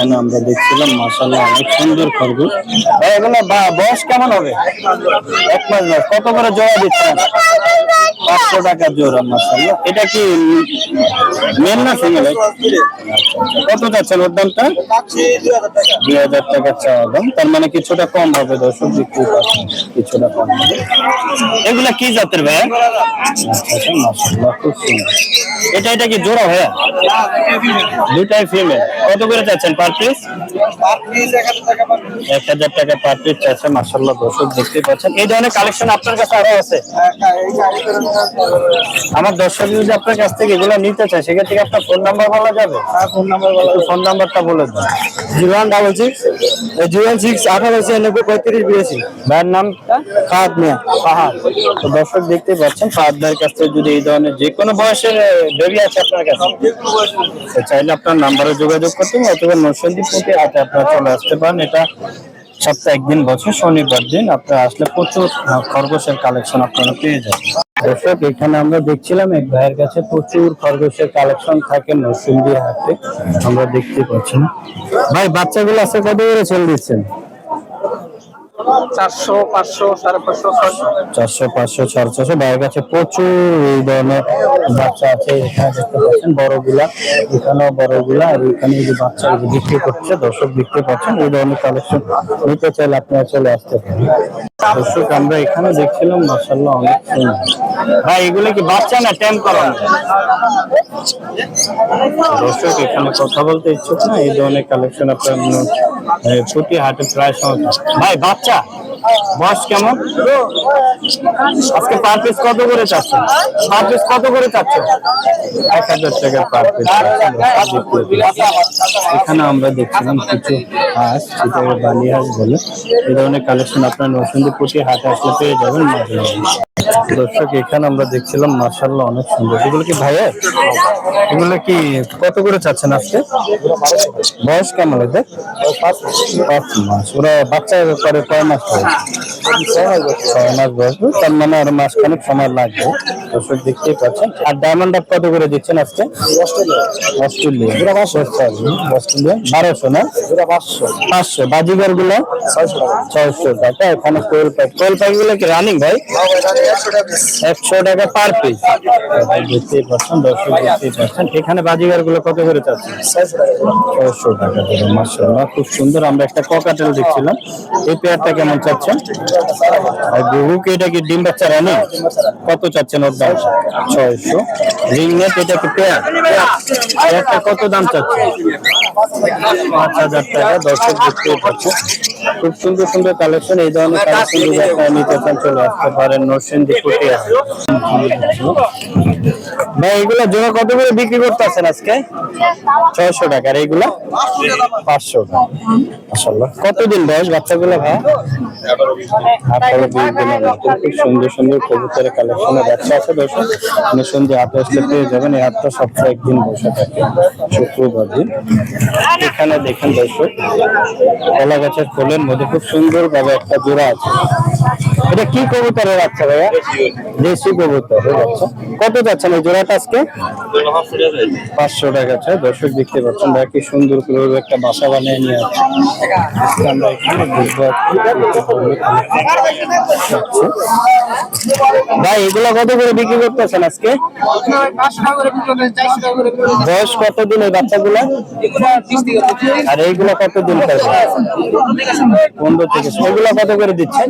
এখানে আমরা দেখছিলাম মাসাল্লাহ অনেক সুন্দর খরগোশ এগুলো বয়স কেমন হবে? এক মাস কত করে জোড়া দিচ্ছেন? পাঁচশো টাকা জোড়া মাসাল্লাহ এটা কি মেন না ফিমেল? কত যাচ্ছেন ওর দামটা? দুই হাজার টাকা চাওয়া দাম। তার মানে কিছুটা কম হবে দর্শক, বিক্রি কিছুটা কম হবে। এগুলা কি জাতের ভাইয়া? খুব সুন্দর। এটা এটা কি জোড়া ভাইয়া? দুটাই ফিমেল। কত করে চাচ্ছেন পার পিস? এক হাজার টাকা পার পিস চাচ্ছে মাসাল্লাহ দর্শক দেখতে পাচ্ছেন। এই ধরনের কালেকশন আপনার কাছে আরও আছে? আমার দর্শক যদি আপনার কাছ থেকে এগুলো নিতে চায় সেক্ষেত্রে আপনার ফোন নাম্বার বলা যাবে? ফোন নাম্বার বলা ফোন নাম্বারটা বলে দেন। Zero one double six zero one six আঠারো ছিয়ানব্বই পঁয়ত্রিশ বিরাশি। ভাইয়ের নামটা খাদ মিয়া। পাহাড় তো দর্শক দেখতে পাচ্ছেন ফাহাদ ভাইয়ের কাছ থেকে যদি এই ধরনের যে কোনো বয়সের বেবি আছে আপনার কাছে? চাইলে আপনার নাম্বারে যোগাযোগ করতে অথবা নরসিংদী পুঁটি হাটে আপনারা চলে আসতে পারেন। এটা সপ্তাহে একদিন, বছর, শনিবার দিন আপনারা আসলে প্রচুর খরগোশের কালেকশন আপনারা পেয়ে যাবেন। দর্শক, এখানে আমরা দেখছিলাম এক ভাইয়ের কাছে প্রচুর খরগোশের কালেকশন থাকে নরসিংদী হাটে। আমরা দেখতে পাচ্ছি ভাই, বাচ্চাগুলো আছে কত করে ছেড়ে দিচ্ছেন? চারশো, পাঁচশো, সাড়ে পাঁচশো চারশো, পাঁচশো, সাড়ে প্রচুর এই ধরনের বাচ্চা আছে, এখানে দেখতে পাচ্ছেন বড়গুলা। এখানেও বড়গুলা, আর এখানে বাচ্চা বিক্রি করছে, দর্শক পাচ্ছেন এই ধরনের কালেকশন নিতে চাইলে আপনারা চলে আসতে পারেন। দর্শক, আমরা এখানে দেখছিলাম মাসাল্লাহ অনেক সুন্দর। ভাই, এগুলো কি বাচ্চা না ট্যাম করানো দর্শক, এখানে কথা বলতে ইচ্ছুক না, এই ধরনের কালেকশন আপনার প্রতি হাটে প্রায় সময় ভাই, বাচ্চা বয়স কেমন? আজকে পার পিস কত করে চাচ্ছেন? পার পিস কত করে চাচ্ছেন? এক হাজার টাকা পার পিস এখানে আমরা দেখছিলাম কিছু হাঁস বালি হাঁস বলে। এই ধরনের কালেকশন আপনার আসলে পেয়ে যাবেন দর্শক, এখানে আমরা দেখছিলাম মার্শাল্লাহ অনেক সুন্দর। এগুলো কি ভাইয়ের এগুলো কি কত করে চাচ্ছেন আজকে? বয়স কেমন এদের পাঁচ মাস। ওরা বাচ্চা করে কয় মাস ছয় মাস বয়স। তার মানে আর মাস খানিক সময় লাগবে। দেখতেই পাচ্ছেন। আর ডায়মন্ড আপ কত করে দিচ্ছেন আজকে? অস্ট্রেলিয়া। অস্ট্রেলিয়া। বারোশো না? পাঁচশো। বাজিগারগুলো ছয়শো টাকা। এখানে কোয়েল কোয়েল পাই গুলো কি রানিং ভাই? একশো টাকা পার পিস দেখতেই পাচ্ছেন দর্শক দেখতেই পাচ্ছেন। এখানে বাজিগারগুলো কত করে চাচ্ছেন ছয়শো টাকা। করে খুব সুন্দর। আমরা একটা ককাটেল দেখছিলাম। এই পেয়ারটা কেমন চাচ্ছেন? আর গুহুকে এটা কি ডিম বাচ্চা রানি? কত চাচ্ছেন ওর দাম? ছয়শো। রিং নেট, এটা কি পেয়ার? পেয়ারটা কত দাম চাচ্ছেন? পাঁচ হাজার টাকা, দর্শক দেখতেই পাচ্ছেন খুব সুন্দর সুন্দর কালেকশন এই ধরনের কালেকশন যদি নিতে চান, চলে আসতে পারেন নরসিংদী কুটিয়া ভাই, এগুলো জোড়া কত করে বিক্রি করতেছেন আজকে? ছয়শো টাকা, আর এইগুলা পাঁচশো টাকা। কতদিন বয়স বাচ্চাগুলো ভাই? খুব সুন্দর সুন্দর বাচ্চা আছে পেয়ে যাবেন। সপ্তাহে একদিন বসে থাকে। এখানে কলা গাছের মধ্যে খুব একটা জোড়া আছে। এটা কি কবুতরের বাচ্চা ভাইয়া? দেশি কবুতরের বাচ্চা কত যাচ্ছেন এই জোড়াটা আজকে? পাঁচশো টাকা আছে। দর্শক দেখতে পাচ্ছেন ভাই কি সুন্দর করে একটা বাসা বানিয়ে নিয়ে এখানে ভাই, এগুলো কত করে বিক্রি করতেছেন আজকে? বয়স কতদিন এই বাচ্চাগুলো? আর এইগুলো কতদিন থাকবে পনেরো থেকে এগুলো কত করে দিচ্ছেন?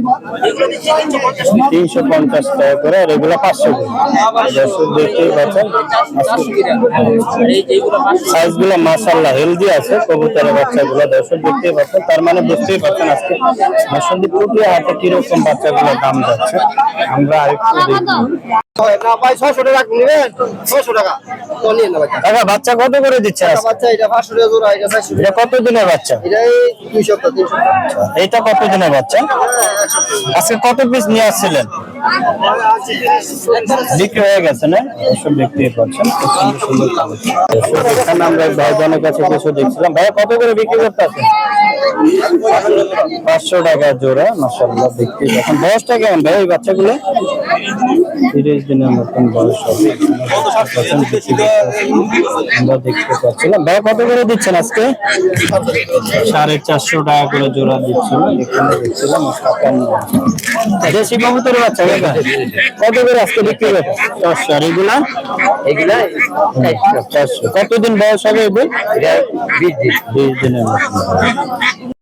তিনশো পঞ্চাশ টাকা করে, আর এগুলো পাঁচশো সাইজগুলো মাসাল্লাহ হেলদি আছে, কবুতরের বাচ্চাগুলো, দর্শক দেখতেই পাচ্ছেন। তার মানে বুঝতেই পারছেন আজকে মসন্দি পুটিয়া হাতে কীরকম বাচ্চাগুলোর দাম যাচ্ছে। আমরা আরেকটু দেখব না ভাই ছয়শো টাকা নেবেন? ছয়শো টাকা। তো নিয়ে না ভাই বাচ্চা কত করে দিচ্ছে বাচ্চা এটা পাঁচশো টাকা জোড়া এটা চারশো এটা কত দিনের বাচ্চা? এটা দুই সপ্তাহ তিন সপ্তাহ। এইটা কত দিনের বাচ্চা? আজকে কত পিস নিয়ে আসছিলেন? বিক্রি হয়ে গেছে না? এসব আমরা কাছে কিছু দেখছিলাম। ভাইয়া কত করে বিক্রি করতে আছেন পাঁচশো টাকা জোড়া মাসাল্লাহ দেখতেই পাচ্ছেন বয়সটা কেমন ভাই ওই বাচ্চাগুলো? তিরিশ দিনের মতন বয়স হবে। এখানে। আমরা দেখতে পাচ্ছিলাম। ভাই কত করে দিচ্ছেন আজকে? সাড়ে চারশো টাকা করে জোড়া দিচ্ছিল এখানে দেখছিলাম দেশি কবুতরের বাচ্চা কত করে আজকে বিক্রি করবে চারশো। আর এগুলা? এগুলা চারশো। কতদিন বয়স হবে এদের বিশ দিন বিশ দিনের মতন।